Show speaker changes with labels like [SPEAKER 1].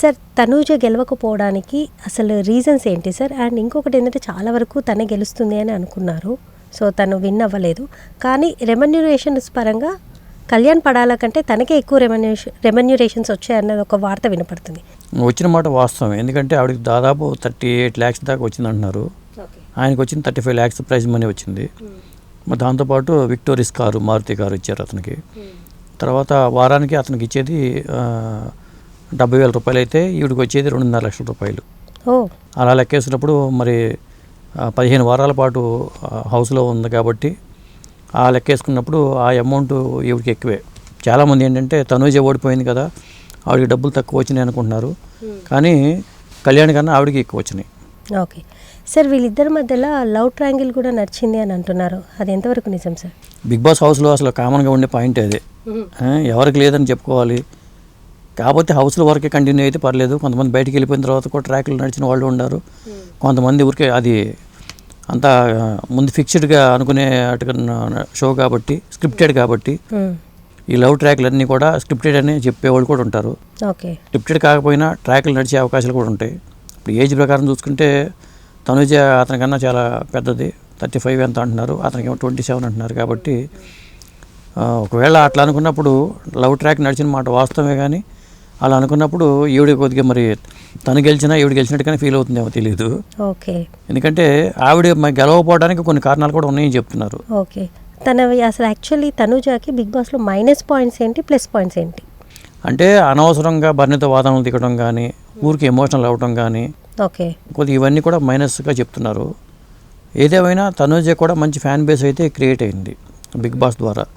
[SPEAKER 1] Sir Tanuja గెలవకపోవడానికి అసలు reasons ఏంటి sir? And ఇంకొకటి ఏంటంటే చాలా వరకు తనే గెలుస్తుంది అని అనుకున్నారు. సో తను విన్ అవ్వలేదు. కానీ రెమన్యురేషన్స్ పరంగా కళ్యాణ్ పడాల కంటే తనకే ఎక్కువ రెమన్యూరేషన్ రెమన్యురేషన్స్ వచ్చాయన్నది ఒక వార్త వినపడుతుంది.
[SPEAKER 2] వచ్చిన మాట వాస్తవం. ఎందుకంటే ఆవిడకి దాదాపు థర్టీ ఎయిట్ ల్యాక్స్ దాకా వచ్చింది అంటున్నారు ఆయనకు వచ్చింది thirty five lakhs prize money వచ్చింది. మరి దాంతోపాటు విక్టోరియస్ కారు మారుతి కారు ఇచ్చారు అతనికి. తర్వాత వారానికి అతనికి ఇచ్చేది డెబ్బై వేల రూపాయలు అయితే ఈవిడికి వచ్చేది రెండున్నర లక్షల రూపాయలు. అలా లెక్కేసినప్పుడు మరి పదిహేను వారాల పాటు హౌస్లో ఉంది కాబట్టి ఆ లెక్కేసుకున్నప్పుడు ఆ అమౌంట్ ఈవిడికి ఎక్కువే. చాలామంది ఏంటంటే తనూజే ఓడిపోయింది కదా ఆవిడకి డబ్బులు తక్కువ వచ్చినాయి అనుకుంటున్నారు. కానీ కళ్యాణ్ కన్నా ఆవిడకి ఎక్కువ వచ్చినాయి.
[SPEAKER 1] ఓకే. సార్ వీళ్ళిద్దరి మధ్యలో లవ్ ట్రయాంగిల్ కూడా నడిచింది అని అంటున్నారు. అది ఎంతవరకు నిజం సార్?
[SPEAKER 2] బిగ్ బాస్ హౌస్లో అసలు కామన్గా ఉండే పాయింట్ అదే. ఎవరికి లేదని చెప్పుకోవాలి. కాకపోతే హౌస్లో వరకే కంటిన్యూ అయితే పర్లేదు. కొంతమంది బయటికి వెళ్ళిపోయిన తర్వాత కూడా ట్రాక్లు నడిచిన వాళ్ళు ఉన్నారు కొంతమంది ఊరికే అది అంతా ముందు ఫిక్స్డ్గా అనుకునే షో కాబట్టి స్క్రిప్టెడ్ కాబట్టి. ఈ లవ్ ట్రాక్లు అన్నీ కూడా స్క్రిప్టెడ్ అని చెప్పేవాళ్ళు కూడా ఉంటారు.
[SPEAKER 1] ఓకే.
[SPEAKER 2] స్క్రిప్టెడ్ కాకపోయినా ట్రాక్లు నడిచే అవకాశాలు కూడా ఉంటాయి. ఇప్పుడు ఏజ్ ప్రకారం చూసుకుంటే తనుజ అతనికన్నా చాలా పెద్దది. థర్టీ ఫైవ్ ఎంత అంటున్నారు. అతనికి ట్వంటీ సెవెన్ అంటున్నారు కాబట్టి ఒకవేళ అట్లా అనుకున్నప్పుడు లవ్ ట్రాక్ నడిచిన మాట వాస్తవమే కానీ అలా అనుకున్నప్పుడు ఈవిడ కొద్దిగా మరి తను గెలిచినా ఈవిడ గెలిచినట్టుగానే ఫీల్ అవుతుందేమో తెలియదు
[SPEAKER 1] ఓకే.
[SPEAKER 2] ఎందుకంటే ఆవిడ మరి గెలవకపోవడానికి కొన్ని కారణాలు కూడా ఉన్నాయని చెప్తున్నారు.
[SPEAKER 1] ఓకే. తన అసలు యాక్చువల్లీ తనుజాకి బిగ్ బాస్లో మైనస్ పాయింట్స్ ఏంటి ప్లస్ పాయింట్స్ ఏంటి?
[SPEAKER 2] అంటే అనవసరంగా బర్ణిత వాదనలు దిగడం కానీ ఊరికి ఎమోషనల్ అవ్వడం కానీ
[SPEAKER 1] ఓకే.
[SPEAKER 2] కొద్దిగా ఇవన్నీ కూడా మైనస్గా చెప్తున్నారు. ఏదేమైనా తనూజ కూడా మంచి ఫ్యాన్ బేస్ అయితే క్రియేట్ అయింది బిగ్ బాస్ ద్వారా.